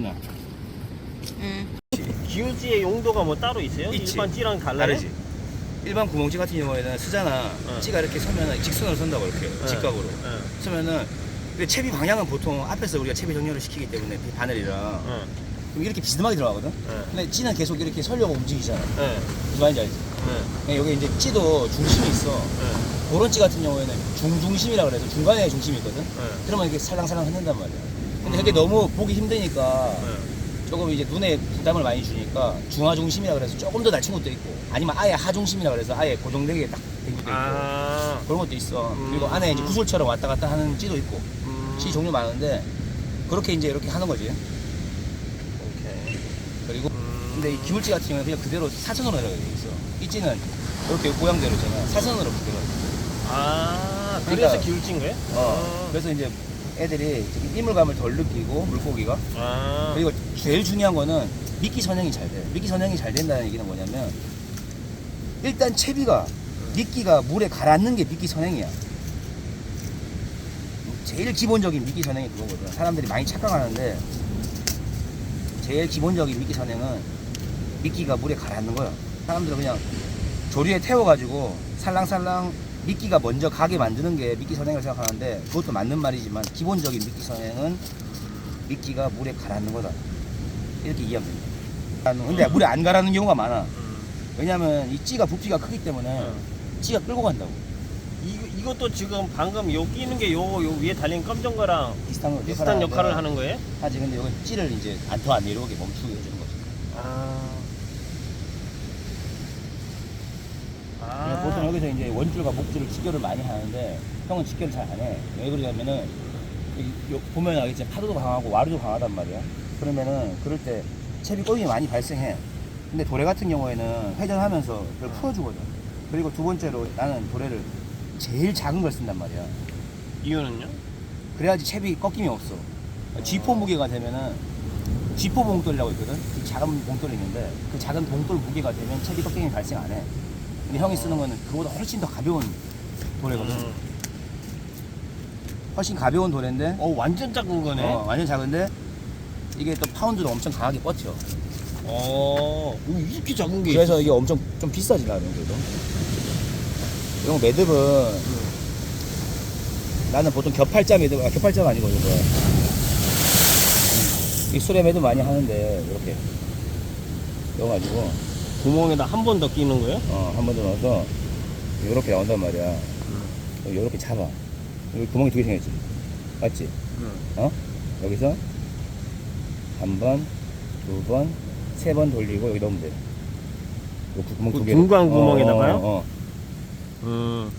끝나. 응. 기울지의 용도가 뭐 따로 있어요? 있지. 일반 찌랑 달라요? 다르지. 일반 구멍찌 같은 경우에는 쓰잖아. 어. 찌가 이렇게 서면은 직선으로 선다고 이렇게 네. 직각으로. 응. 서면은 근데 채비 방향은 보통 앞에서 우리가 채비 정렬을 시키기 때문에 이 바늘이랑 응. 그럼 이렇게 비스듬하게 들어가거든. 응. 근데 찌는 계속 이렇게 서려고 움직이잖아. 응. 무슨 말인지 알지? 응. 그러니까 여기 이제 찌도 중심이 있어. 응. 그런 찌 같은 경우에는 중중심이라 그래서 중간에 중심이 있거든. 응. 그러면 이렇게 살랑살랑 흔든단 말이야. 근데 그게 너무 보기 힘드니까 응. 조금 이제 눈에 부담을 많이 주니까 중하 중심이라 그래서 조금 더 낮춘 것도 있고 아니면 아예 하 중심이라 그래서 아예 고정되게 딱 된 것도 있고 아. 그런 것도 있어. 음. 그리고 안에 이제 구슬처럼 왔다 갔다 하는 찌도 있고 음. 찌 종류 많은데 그렇게 이제 이렇게 하는 거지. 오케이. 그리고 음. 근데 이 기울지 같은 경우는 그냥 그대로 사선으로 내려가 돼 있어. 이 찌는 이렇게 모양대로 있잖아. 사선으로 그대로. 아, 그래서 그러니까- 기울진 거예요? 어. 그래서 이제 애들이 지금 이물감을 덜 느끼고 물고기가 아. 그리고 제일 중요한 거는 미끼 선행이 잘 돼. 미끼 선행이 잘 된다는 얘기는 뭐냐면 일단 채비가 미끼가 물에 가라앉는 게 미끼 선행이야. 제일 기본적인 미끼 선행이 그거거든. 사람들이 많이 착각하는데 제일 기본적인 미끼 선행은 미끼가 물에 가라앉는 거야. 사람들은 그냥 조리에 태워가지고 살랑살랑 미끼가 먼저 가게 만드는 게 미끼 선행을 생각하는데 그것도 맞는 말이지만 기본적인 미끼 선행은 미끼가 물에 가라앉는 거다. 이렇게 이해하면 됩니다. 근데 물에 안 가라앉는 경우가 많아. 음. 왜냐면 이 찌가 부피가 크기 때문에 응. 찌가 끌고 간다고. 이거, 이것도 지금 방금 요 끼는 게 요, 요 위에 달린 검정 거랑 비슷한 거 비슷한 역할을 하는 거예요? 하지. 근데 여기 찌를 이제 안더안 내려오게 멈추게 해주는 거지. 아. 그러니까 보통 여기서 이제 원줄과 목줄을 직결을 많이 하는데 형은 직결을 잘 안 해. 왜 그러냐면은 요- 보면 알겠지만 파도도 강하고 와류도 강하단 말이야. 그러면은 그럴 때 채비 꼬임이 많이 발생해. 근데 도래 같은 경우에는 회전하면서 그걸 풀어주거든. 그리고 두 번째로 나는 도래를 제일 작은 걸 쓴단 말이야. 이유는요? 그래야지 채비 꺾임이 없어. G4 무게가 되면은 G4 봉돌이라고 있거든. 그 작은 봉돌이 있는데 그 작은 봉돌 무게가 되면 채비 꺾임이 발생 안 해. 근데 형이 쓰는 거는 그거보다 훨씬 더 가벼운 도래거든. 음. 훨씬 가벼운 도래인데 어, 완전 작은 거네. 어, 완전 작은데 이게 또 파운드도 엄청 강하게 뻗혀. 어, 오, 이렇게 작은 게 그래서 이게 엄청 좀 비싸지 나는 그래도. 이런 매듭은 나는 보통 겹팔자 매듭, 아, 겹팔자가 아니고 이거. 이 수레 매듭 많이 하는데 이렇게 넣어가지고 구멍에다 한 번 더 끼는 거예요? 어, 한 번 더 넣어서 이렇게 나온단 말이야. 이렇게 잡아. 여기 구멍이 두 개 생겼지. 맞지? 어? 여기서 한 번, 두 번, 세 번 돌리고 여기 넣으면 돼. 요 구- 구멍 그 두 개. 중간 구멍에다가요? 어, 어, 어. 음.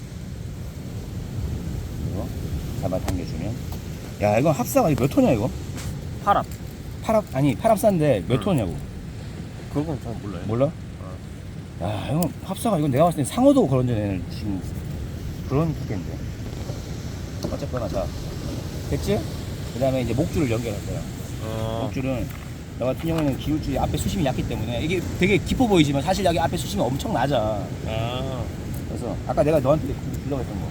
이거 잡아 당겨주면. 야, 이거 합사가 몇 톤이야 이거? 파랍. 팔합 아니 팔합사인데 몇 응. 톤이냐고? 그건 잘 몰라요. 몰라? 야, 이거 합사가 이건 내가 봤을 때 상어도 그런 데는 지금 그런 두께인데. 어쨌거나 자 됐지? 그 다음에 이제 목줄을 연결할 거야. 어. 목줄은 너 같은 경우는 기울줄이 앞에 수심이 얇기 때문에 이게 되게 깊어 보이지만 사실 여기 앞에 수심이 엄청 낮아. 아. 그래서 아까 내가 너한테 빌려고 했던 거.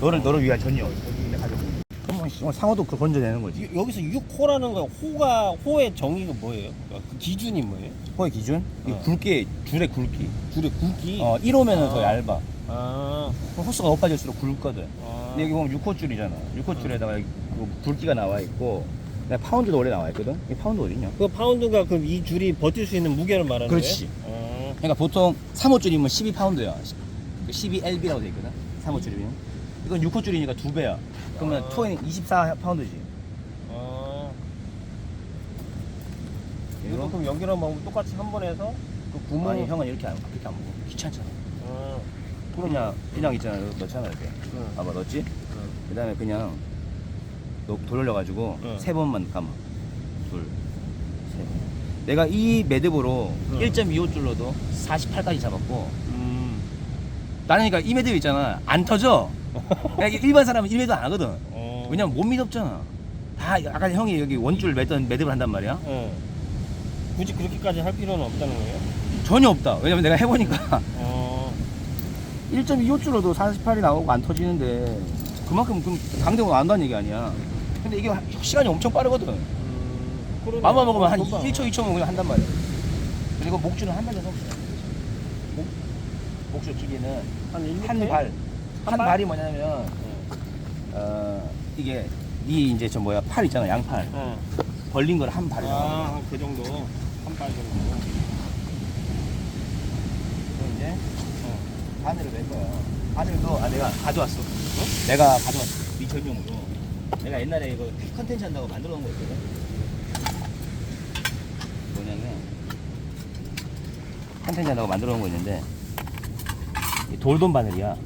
너를 너를 위한 전용. 그럼 씨, 상어도 그 건져내는 거지. 이- 여기서 6호라는 거 호가 호의 정의가 뭐예요? 그 기준이 뭐예요? 호의 기준? 이 어. 굵기, 줄의 굵기. 줄의 굵기. 어, 1호면은 더 아. 얇아. 아. 그럼 호수가 높아질수록 굵거든. 아. 근데 여기 보면 6호 줄이잖아. 6호 줄에다가 그 굵기가 나와 있고, 그다음에 파운드도 원래 나와 있거든. 이 파운드 어딨냐? 그 파운드가 그럼 이 줄이 버틸 수 있는 무게를 말하는 그렇지. 거예요? 그러니까 보통 3호 줄이면 12파운드야. 12lb라고 돼 있거든. 3호 줄이면. 이건 6호 줄이니까 두 배야. 그러면 아. 투어는 24파운드지. 아. 아. 이거 그럼 연결한 방법 똑같이 한 번 해서 그 구멍. 아니 형은 이렇게 안, 그렇게 안 먹어. 귀찮잖아. 아. 그냥 그냥 있잖아. 넣잖아 이렇게. 응. 봐봐 넣었지? 응. 그다음에 그냥 너 돌려가지고 응. 세 번만 감아. 둘, 셋. 내가 이 매듭으로 응. 1.25 줄로도 48까지 잡았고 음. 나는 그러니까 이 매듭 있잖아 안 터져. 그냥 일반 사람은 이 매듭 안 하거든. 어. 왜냐면 못 믿었잖아. 다 아까 형이 여기 원줄 맺던 매듭을 한단 말이야. 어. 굳이 그렇게까지 할 필요는 없다는 거예요? 전혀 없다. 왜냐면 내가 해보니까 어. 1.25 줄로도 48이 나오고 안 터지는데 그만큼 그럼 강대고 나온다는 얘기 아니야. 근데 이게 시간이 엄청 빠르거든. 음. 그러네. 맘만 먹으면 한 금방. 1초, 2초 먹으면 한단 말이야. 그리고 목줄은 한 발도 없어요. 목, 목줄 길이는 한 1m? 한 발. 한 발? 발이 뭐냐면, 어, 이게, 이 이제 저 뭐야, 팔 있잖아, 양팔. 어. 벌린 걸 한 발이라고. 아, 그 정도. 한 발 정도. 그럼 이제 어, 바늘을 낼 거야. 바늘도 아 내가 가져왔어. 내가 가져왔어. 네 전용으로. 내가 옛날에 이거 컨텐츠 한다고 만들어 놓은 거 있거든. 뭐냐면 컨텐츠 한다고 만들어 놓은 거 있는데 이 돌돔 바늘이야.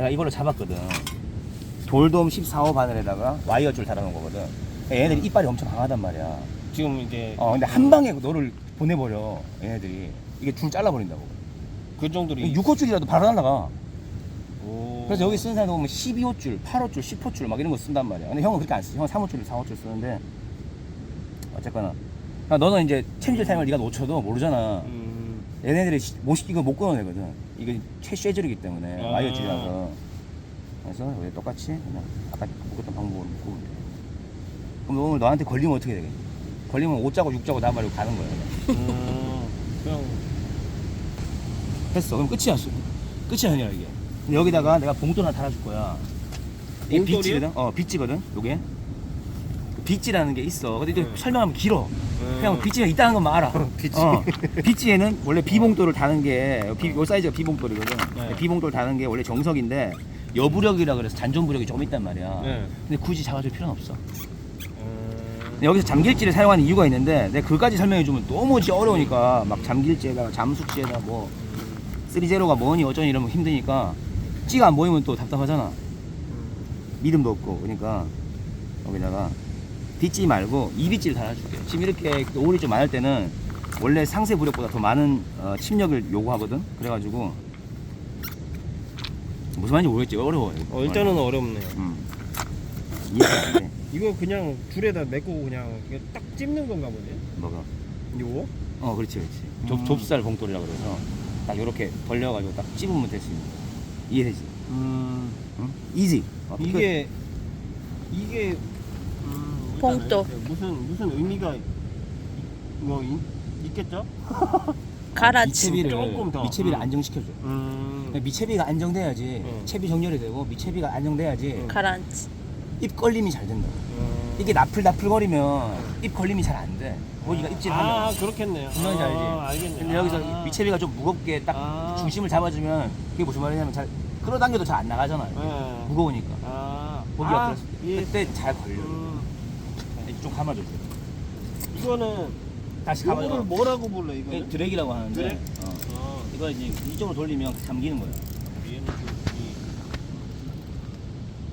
내가 이걸로 잡았거든. 돌돔 14호 바늘에다가 와이어 줄 달아놓은 거거든. 얘네들이 이빨이 엄청 강하단 말이야. 지금 이제 어 근데 한 방에 너를 보내버려 얘네들이 이게 줄 잘라버린다고. 그 정도로 6호 줄이라도 바로 날라가. 오. 그래서 여기 쓰는 사람 보면 12호 줄, 8호 줄, 10호 줄 막 이런 거 쓴단 말이야. 근데 형은 그렇게 안 써. 형은 3호 줄, 4호 줄 쓰는데 어쨌거나 아, 너는 이제 챔질 타임을 네가 놓쳐도 모르잖아. 음. 얘네들이 시- 못 시- 이거 못 끊어내거든. 이게 최쉐줄이기 때문에 아. 와이어줄이라서. 그래서 여기 똑같이 그냥 아까 묶었던 방법으로 묶으면 돼. 그럼 오늘 너한테 걸리면 어떻게 되겠니? 걸리면 5자고 6자고 나발이고 가는 거야. 그냥. 음. 그냥 했어. 그럼 끝이야. 수- 끝이야, 아니야, 이게. 근데 여기다가 내가 봉돌 하나 달아줄 거야. 이게 봉돌이요? 빗지거든? 어, 빗지거든? 요게. 그 빗지라는 게 있어. 근데 이거 네. 설명하면 길어. 그냥 음. 빗지가 있다는 것만 알아. 빗지. 어. 빗지에는 원래 비봉돌을 다는 게, 비, 요 사이즈가 비봉돌이거든. 네. 비봉돌 다는 게 원래 정석인데, 여부력이라 그래서 잔존부력이 좀 있단 말이야. 네. 근데 굳이 잡아줄 필요는 없어. 음. 근데 여기서 잠길지를 사용하는 이유가 있는데, 내가 그까지 설명해주면 너무 지 어려우니까, 막 잠길지에다가 잠수지에다가 뭐, 3제로가 뭐니 어쩌니 이러면 힘드니까 찌가 안 보이면 또 답답하잖아 믿음도 없고 그러니까 여기다가 빗지 말고 이빗지를 달아줄게 지금 이렇게 오일이 좀 많을 때는 원래 상세 부력보다 더 많은 어, 침력을 요구하거든 그래가지고 무슨 말인지 모르겠지 어려워 어, 일단은 어렵네요. 음. 이해가 안 돼 이거 그냥 줄에다 메고 그냥 딱 찝는 건가 보네. 뭐가 요거? 어 그렇지 그렇지 좁, 음. 좁쌀 봉돌이라 그래서 딱 이렇게 벌려가지고 딱 찝으면 될 수 있는 거야 이해되지? 음. 응? 이지 어, 이게 이게 음, 봉도. 일단은 무슨 무슨 의미가 뭐 있, 있겠죠? 조금 더. 미채비를 음. 안정시켜줘. 음. 미채비가 안정돼야지 음. 채비 정렬이 되고 미채비가 안정돼야지 음. 가라치. 입 걸림이 잘 된다. 음. 이게 나풀나풀거리면 입 걸림이 잘 안 돼. 고기가 입질하면. 아 그렇겠네요. 무슨 말인지 알지? 아, 알겠네. 근데 여기서 아. 미채비가 좀 무겁게 딱 아. 중심을 잡아주면 그게 무슨 말이냐면 잘 끌어당겨도 잘 안 나가잖아. 예. 무거우니까. 아. 고기가 아, 때. 예. 그때 잘 걸려. 음. 좀 감아줘. 이거는 다시 이거를 감아줘. 뭐라고 불러 이거는? 이게 드랙이라고 하는데. 드랙? 어. 아, 이거 이제 이쪽으로 돌리면 잠기는 좀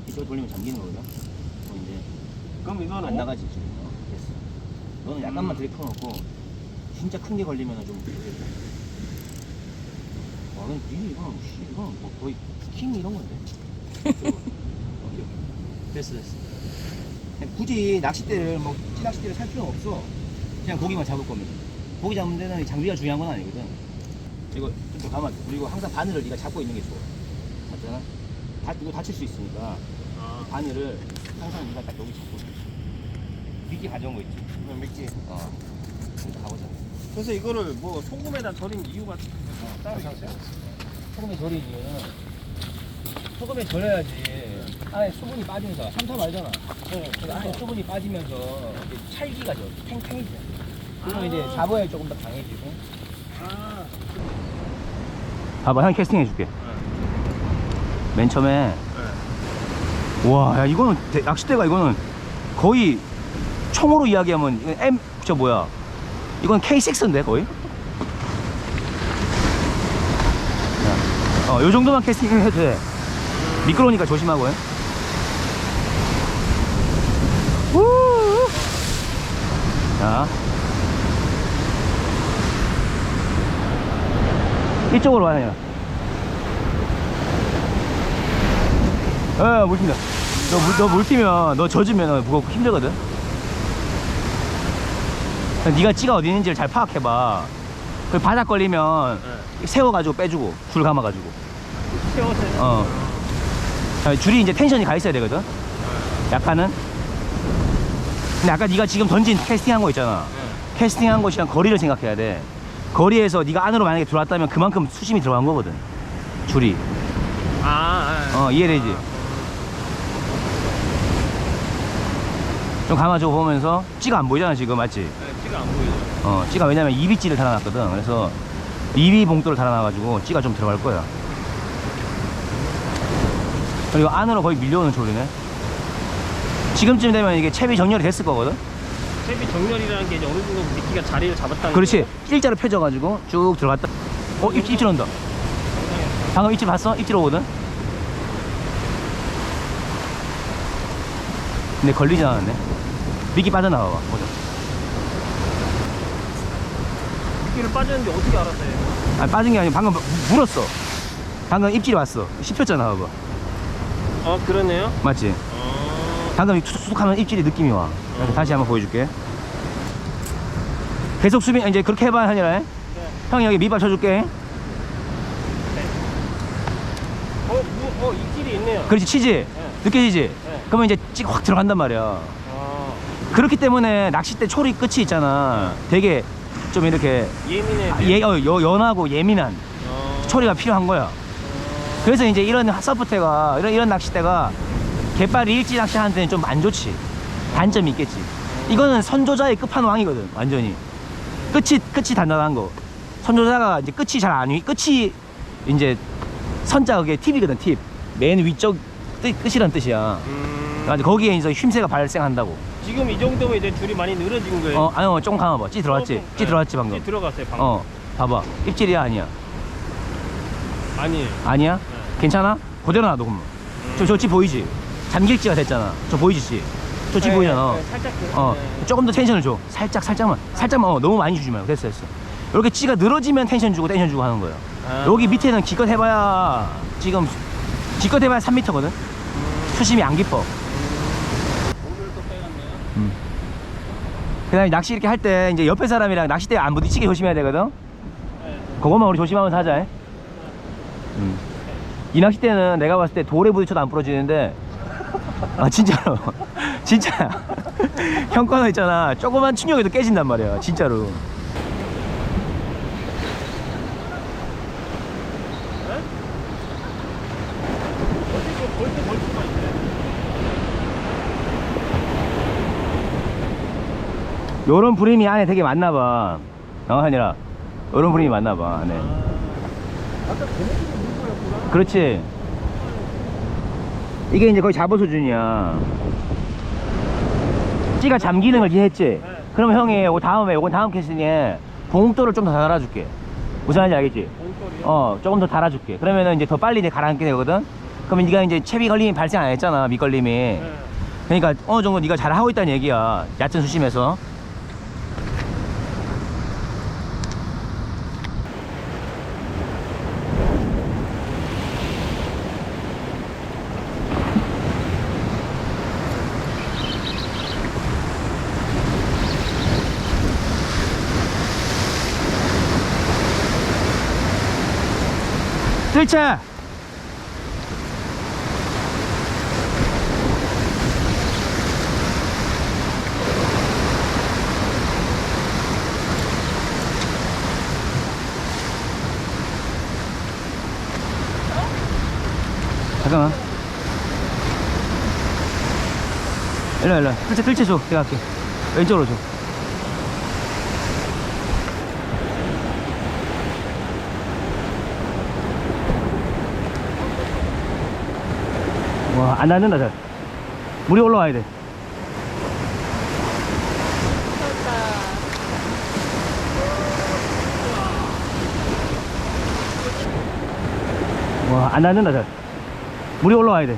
이쪽으로 돌리면 잠기는 거거든. 뭐 이제 이- 그럼 이거는 안 나가지 지금. 어, 됐어. 너는 약간만 음. 드립 풀어놓고 진짜 큰 게 걸리면 좀. 와, 넌니 이거 씨 이거 뭐 거의 쿠킹 이런 건데. 됐어 됐어. 그냥 굳이 낚싯대를 뭐 찌낚싯대를 살 필요는 없어. 그냥 고기만 잡을 거면. 고기 잡는 데는 장비가 중요한 건 아니거든. 이거 좀더 감아줘. 그리고 항상 바늘을 네가 잡고 있는 게 좋아. 맞잖아. 다 이거 다칠 수 있으니까. 아, 바늘을 항상 네가 딱 여기 잡고 있어. 미끼 가져온 거 있지? 그럼 미끼. 어. 이거 가보자. 그래서 이거를 뭐 소금에다 절인 이유가 어, 따로 있어요? 소금에 절이지. 소금에 절여야지. 안에 수분이 빠지면서 삼삼 알잖아. 네. 그 안에 수분이 빠지면서 이제 찰기가 져. 탱탱해져. 그러면 아. 이제 잡아야 조금 더 강해지고. 아, 봐봐, 형 캐스팅 해줄게. 맨 처음에. 네. 와, 야, 이거는 대- 낚싯대가 이거는 거의 총으로 이야기하면 이건 M 저 뭐야? 이건 K6인데 거의? 자, 어, 요 정도만 캐스팅 해도 돼. 미끄러우니까 조심하고. 해. 자. 이쪽으로 와요. 어, 물팀다. 너, 물- 너 물티면, 너 젖으면 무겁고 힘들거든? 네가 찌가 어디 있는지를 잘 파악해봐. 그 바닥 걸리면 세워가지고 빼주고, 줄 감아가지고. 세워서요? 어. 자, 줄이 이제 텐션이 가 있어야 되거든? 약간은? 근데 아까 네가 지금 던진 캐스팅한 거 있잖아. 캐스팅한 곳이랑 거리를 생각해야 돼. 거리에서 네가 안으로 만약에 들어왔다면 그만큼 수심이 들어간 거거든. 줄이. 아, 아. 어 이해되지? 좀 감아줘 보면서 찌가 안 보이잖아 지금 맞지? 네, 찌가 안 보이죠. 어 찌가 왜냐면 이비 찌를 달아놨거든. 그래서 이비 봉돌을 달아놔가지고 찌가 좀 들어갈 거야. 그리고 안으로 거의 밀려오는 조리네. 지금쯤 되면 이게 채비 정렬이 됐을 거거든. 채비 정렬이라는 게 이제 어느 정도 미끼가 자리를 잡았다는 그렇지. 일자로 펴져가지고 쭉 들어갔다. 어 입질 입질 온다. 방금 입질 봤어? 입질 오거든. 근데 걸리지 않았네. 미끼 빠져나와 봐. 보자. 미끼를 빠졌는데 어떻게 알았어요? 아니 빠진 게 아니고 방금 무- 물었어. 방금 입질이 왔어. 씹혔잖아, 봐봐. 어, 그러네요. 맞지? 어, 방금 툭툭 하면 입질이 느낌이 와. 다시 한번 보여줄게. 계속 수비, 이제 그렇게 해봐, 하니라. 형이 여기 밑발 쳐줄게. 어, 무, 어, 입질이 있네요. 그렇지, 치지? 느껴지지? 네. 그러면 이제 찌가 확 들어간단 말이야. 아, 그렇기 때문에 낚싯대 초리 끝이 있잖아. 되게 좀 이렇게 예민해. 아, 예, 어, 여- 연하고 예민한 어, 초리가 필요한 거야. 그래서 이제 이런 서프테가 이런 이런 낚싯대가 갯발이 일지 낚시하는 데는 좀 안 좋지. 단점이 있겠지. 이거는 선조자의 끝판왕이거든. 완전히 끝이 끝이 단단한 거. 선조자가 이제 끝이 잘 안 위. 끝이 이제 선자 그게 팁이거든. 팁. 맨 위쪽 뜻, 끝이란 뜻이야. 음. 거기에 이제 흉새가 발생한다고. 지금 이 정도면 이제 줄이 많이 늘어진 거예요. 어, 아니, 어, 조금 감아봐. 찌 들어왔지? 조금, 찌 네. 들어왔지, 방금. 찌 들어갔어요, 방금. 어, 봐봐. 입질이야, 아니야? 아니에요. 아니야? 네. 괜찮아? 그대로 놔둬, 그러면. 저, 저찌 보이지? 잠길지가 됐잖아. 저 보이지, 찌? 저찌 네, 보이잖아. 네, 살짝. 그- 어, 네. 조금 더 텐션을 줘. 살짝, 살짝만. 살짝만, 어, 너무 많이 주지 말고. 됐어, 됐어. 이렇게 찌가 늘어지면 텐션 주고, 텐션 주고 하는 거예요. 아. 여기 밑에는 기껏 해봐야, 지금, 기껏 해봐야 3m거든? 수심이 안 깊어. 음. 그 다음에 낚시 이렇게 할 때, 이제 옆에 사람이랑 낚싯대 안 부딪히게 조심해야 되거든? 네. 그것만 우리 조심하면서 하자. 음. 이 낚싯대는 내가 봤을 때 돌에 부딪혀도 안 부러지는데, 아, 진짜로. 진짜야. 형 거는 있잖아. 조그만 충격에도 깨진단 말이야. 진짜로. 요런 브림이 안에 되게 많나 봐. 어, 아니라. 요런 브림이 많나 봐, 안에. 물고였구나. 그렇지. 이게 이제 거의 잡어 수준이야. 찌가 잠기는 걸 이해했지? 그러면 형이 요거 다음에, 요건 다음 캐스팅에 봉돌을 좀 더 달아줄게. 무슨 말인지 알겠지? 어, 조금 더 달아줄게. 그러면은 이제 더 빨리 이제 가라앉게 되거든? 그러면 네가 이제 채비 걸림이 발생 안 했잖아, 밑걸림이. 네. 그러니까 어느 정도 네가 잘 하고 있다는 얘기야. 얕은 수심에서. 들차! 잠깐만. 일로 일로. 들채 들채 줘. 내가 할게. 왼쪽으로 줘. 안 닿는다, 잘. 물이 올라와야 돼. 와, 안 닿는다, 잘. 물이 올라와야 돼.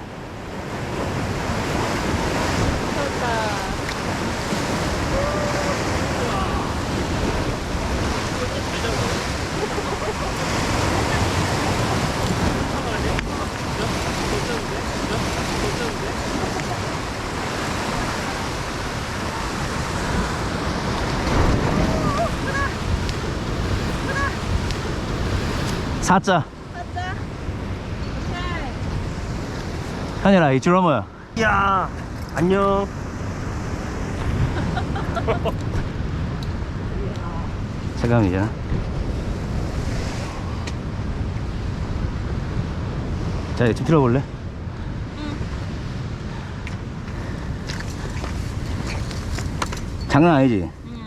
사자. 오케이. 하늘아, 이 드러머야. 이야, 안녕. 잠깐만이잖아. 자, 좀 들어볼래? 장난 아니지? 응.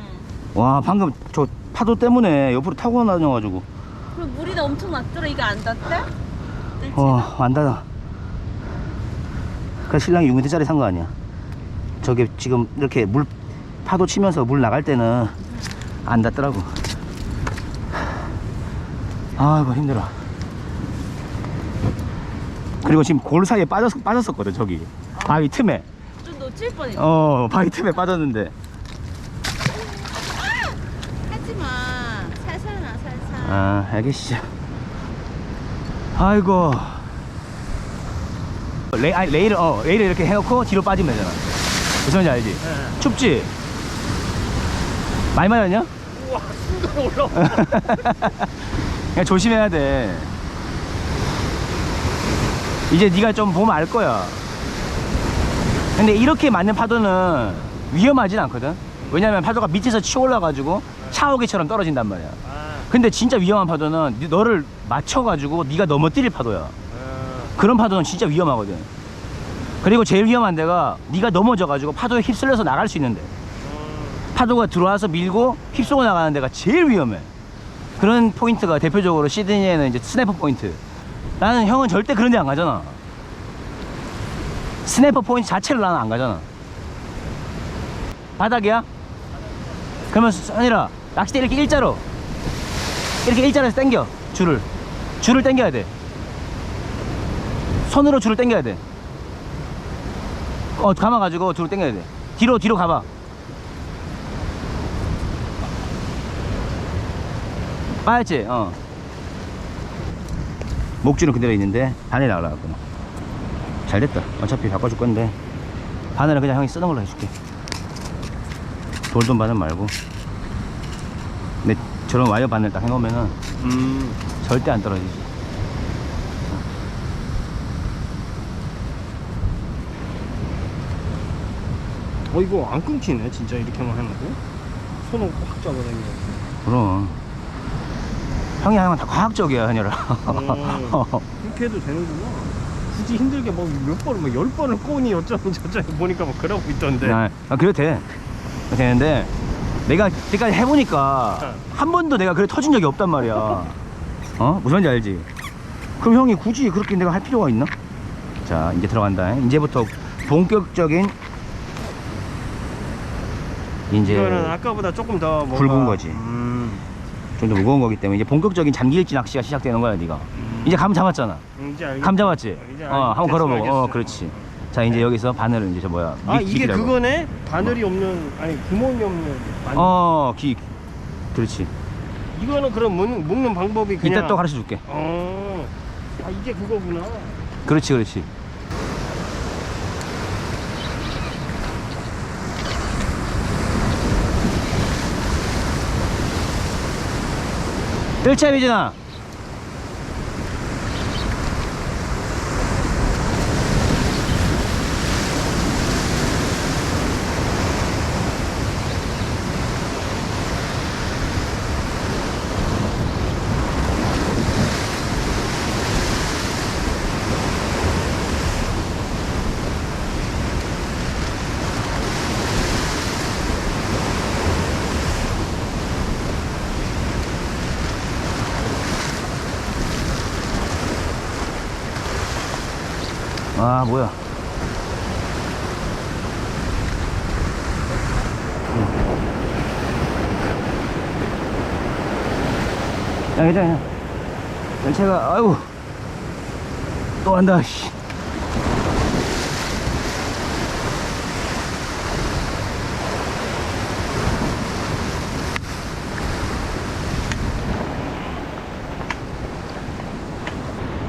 와, 방금 저 파도 때문에 옆으로 타고 다녀가지고. 그리고 물이 엄청 낮더라. 이게 안 닿대? 어, 안 닿아. 그 신랑이 6m짜리 산 거 아니야. 저게 지금 이렇게 물, 파도 치면서 물 나갈 때는 안 닿더라고. 아이고, 힘들어. 그리고 지금 골 사이에 빠졌, 빠졌었거든, 저기. 바위 틈에. 좀 놓칠 뻔했어. 어, 바위 틈에 빠졌는데. 하지 마. 살살 나, 살살. 아, 알겠시죠. 아이고. 레, 아니, 레일을, 어, 레일을 이렇게 해놓고 뒤로 빠지면 되잖아. 무슨 말인지 알지? 네. 춥지? 많이 맞았냐? 우와 순간 올라와. 그냥 조심해야 돼. 이제 네가 좀 보면 알 거야. 근데 이렇게 맞는 파도는 위험하진 않거든. 왜냐면 파도가 밑에서 치올라 가지고 샤워기처럼 떨어진단 말이야. 아, 근데 진짜 위험한 파도는 네- 너를 맞춰가지고 네가 넘어뜨릴 파도야. 어, 그런 파도는 진짜 위험하거든. 그리고 제일 위험한 데가 네가 넘어져가지고 파도에 휩쓸려서 나갈 수 있는데 어, 파도가 들어와서 밀고 휩쓸고 나가는 데가 제일 위험해. 그런 포인트가 대표적으로 시드니에는 이제 스냅퍼 포인트. 나는 형은 절대 그런 데 안 가잖아. 스냅퍼 포인트 자체를 나는 안 가잖아. 바닥이야? 그러면 아니라 낚싯대 이렇게 일자로 이렇게 일자로해서 당겨 줄을 줄을 당겨야 돼. 손으로 줄을 당겨야 돼. 어 감아가지고 줄을 당겨야 돼. 뒤로 뒤로 가봐. 빠졌지? 어. 목줄은 그대로 있는데 바늘 날라갔구나. 잘 됐다. 어차피 바꿔줄 건데 바늘은 그냥 형이 쓰는 걸로 해줄게. 돌돔 바늘 말고. 저런 와이어 바늘 딱 해놓으면은 음. 절대 안 떨어지지. 어 이거 안 끊기네 진짜 이렇게만 해놓고 손을 꽉 잡아당겨. 그럼. 형이 하는 건 다 과학적이야, 현열아. 음. 이렇게 해도 되는구나. 굳이 힘들게 막 몇 번을 막열 번을 꼬니 어쩌고 저쩌고 보니까 막 그러고 있던데. 아, 아, 그래도 돼. 되는데, 내가 지금까지 해보니까, 어. 한 번도 내가 그래 터진 적이 없단 말이야. 어? 무슨 말인지 알지? 그럼 형이 굳이 그렇게 내가 할 필요가 있나? 자, 이제 들어간다. 이제부터 본격적인, 이제, 이거는 아까보다 조금 더 뭔가 굵은 거지. 음. 좀더 무거운 거기 때문에, 이제 본격적인 잠길지 낚시가 시작되는 거야, 네가 이제 감 잡았잖아. 이제 알겠... 감 잡았지? 이제 어, 한번 걸어보고. 어, 알겠어. 그렇지. 자, 이제 여기서 바늘을 이제 저 뭐야. 아 미- 이게 미끼라고. 그거네? 바늘이 없는 아니 구멍이 없는. 어, 기. 그렇지. 이거는 그럼 묶는, 묶는 방법이 그냥 이따 또 가르쳐 줄게. 어. 아 이게 그거구나. 그렇지, 그렇지. 일차 미진아. 아, 뭐야. 야, 괜찮아. 연체가, 아이고. 또 한다, 씨.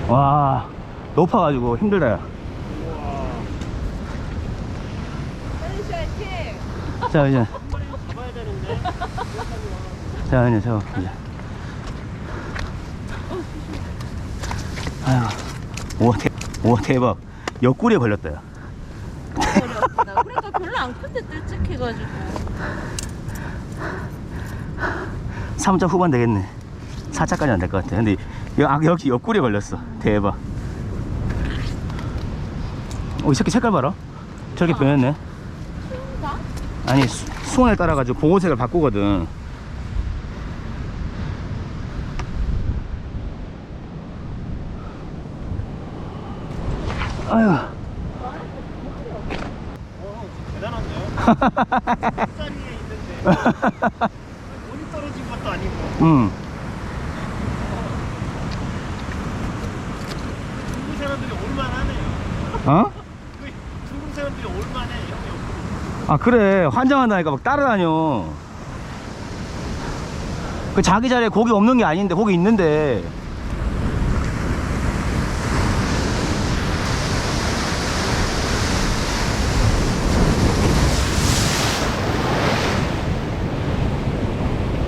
와, 높아가지고 힘들다, 야. 빨리 자, 이제. 자, 이제 저, 이제. 아유, 우와, 대, 우와, 대박. 옆구리에 걸렸다, 야. 어렵다. 그러니까 별로 안 큰데 뜰찍해가지고. 3차 후반 되겠네 4차까지는 안될 것 같아 근데 여, 아, 여기 옆구리에 걸렸어 대박 어, 이 새끼 색깔 봐라 저렇게 변했네? 아니 수, 수온에 따라 가지고 보호색을 바꾸거든 아유 어, 대단한데요? 자리에 있는데 떨어진 것도 아니고 음 중국 사람들이 올만하네요. 어? 그 중국 사람들이 올만해 형이 없고. 아 그래. 환장한다니까 막 따라다녀. 그 자기 자리에 고기 없는 게 아닌데 고기 있는데.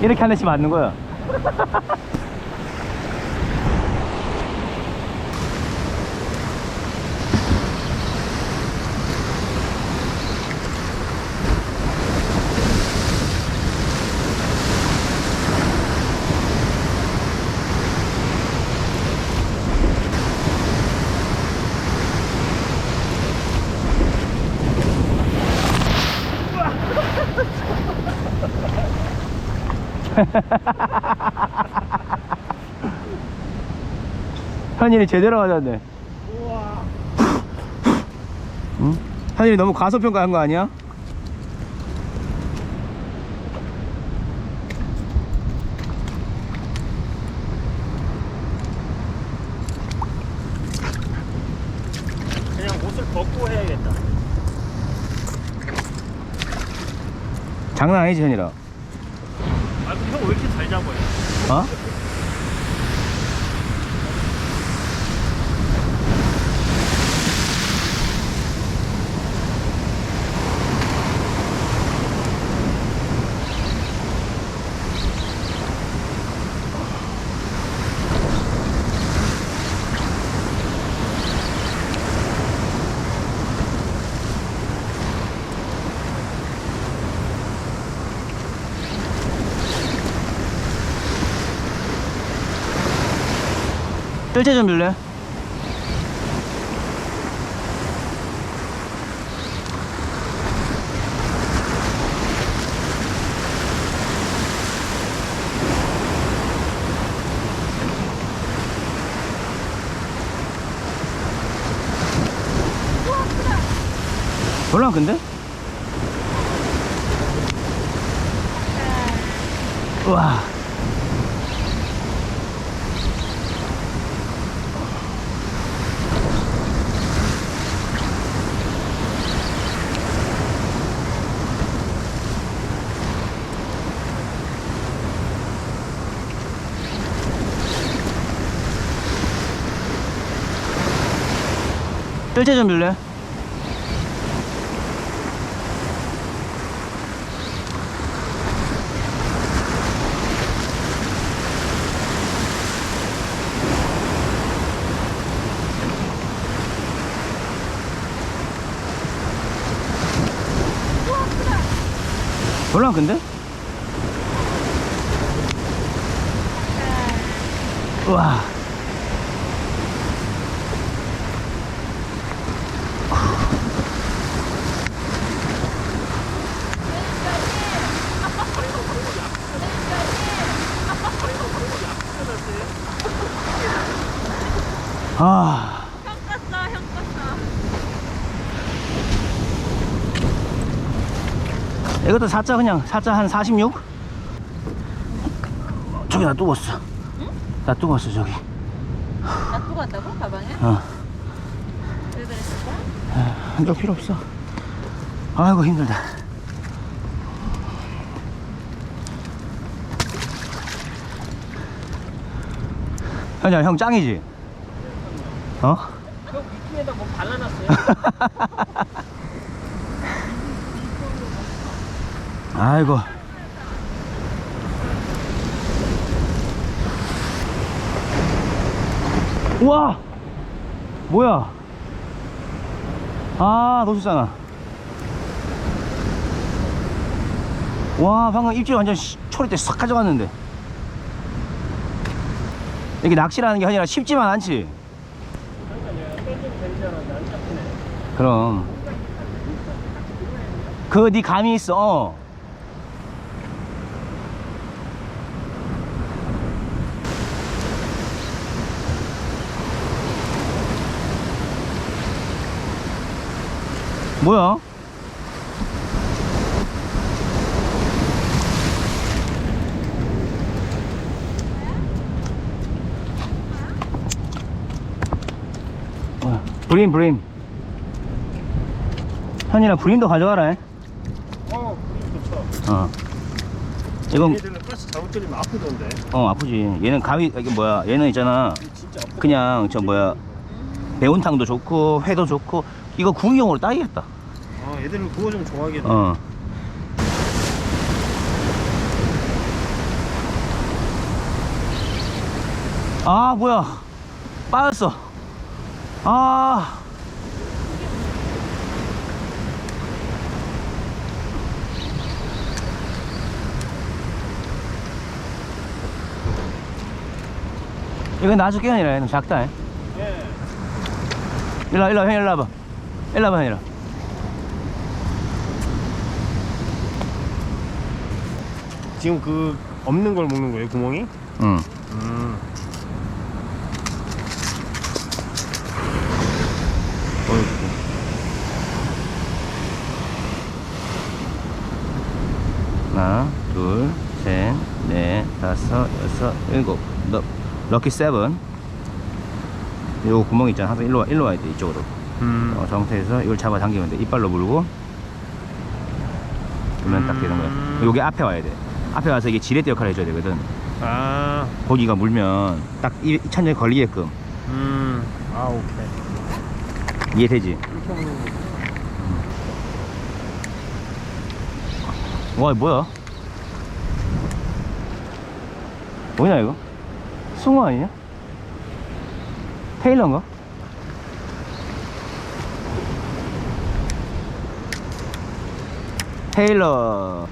이렇게 하나씩 맞는 거야 현일이 제대로 맞았네 우와. 응? 현일이 너무 과소평가한 거 아니야? 그냥 옷을 벗고 해야겠다. 장난 아니지 현일아 왜 이렇게 잘 잡아요? 어? 뜰채 좀 줄래? 안 큰데? 뜰채 좀 줄래? 별로 안 큰데? 우와 아형 형. 이것도 사자 그냥 사자 한 46? 저기 놔두고 왔어 놔두고 왔어 저기 놔두고 간다고? 가방에? 어 왜 그랬을까? 너 필요 없어 아이고 힘들다 현이야 형 짱이지? 어? 형 미팅에다 뭐 발라놨어요? 아이고. 우와! 뭐야? 아 놓쳤잖아. 와 방금 입질 완전 시- 초리 때 싹 가져갔는데. 이게 낚시라는 게 아니라 쉽지만 않지 그럼 그 네 감이 있어 어. 뭐야? 브림 브림 현이랑 브림도 가져가라 해. 어 좋죠 어. 이건 얘들은 가스 잘못 들리면 아프던데. 어 아프지. 얘는 가위 이게 뭐야? 얘는 있잖아. 진짜 아프 그냥 저 뭐야? 매운탕도 좋고 회도 좋고 이거 구이용으로 딱이겠다. 아 얘들은 그거 좀 좋아하겠네 어. 아 뭐야? 빠졌어 아 이거 놔줄게 아니라 얘는 작다 해. 예. 일로 일로 형 일로 와봐 일로 와봐 형이라 지금 그 없는 걸 먹는 거예요 구멍이? 응 음. 하나 둘 셋 넷 여섯 일곱 너, 럭키 세븐 요 구멍 있잖아 항상 일로 와 일로 와야 돼 이쪽으로 음. 어, 정태에서 이걸 잡아 당기면 돼 이빨로 물고 그러면 딱 되는 거야 음. 요게 앞에 와야 돼 앞에 와서 이게 지렛대 역할을 해줘야 되거든 아. 고기가 물면 딱 이 천장에 걸리게끔 음. 아 오케이. 이해되지? 와 뭐야? 뭐냐 이거? 숭어 아니냐? 테일러인가? 테일러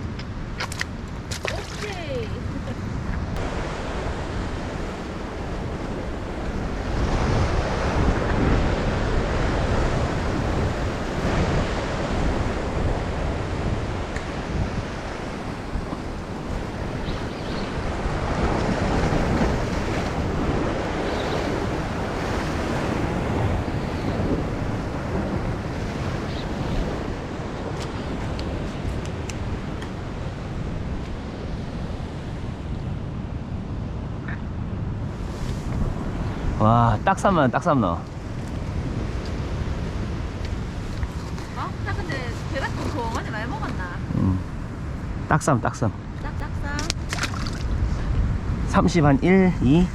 와 딱삼만 딱삼 넣어 어? 나 근데 배가 좀 조용하지 많이 먹었나? 음. 딱삼 딱삼 짝짝짝. 30 한 1, 2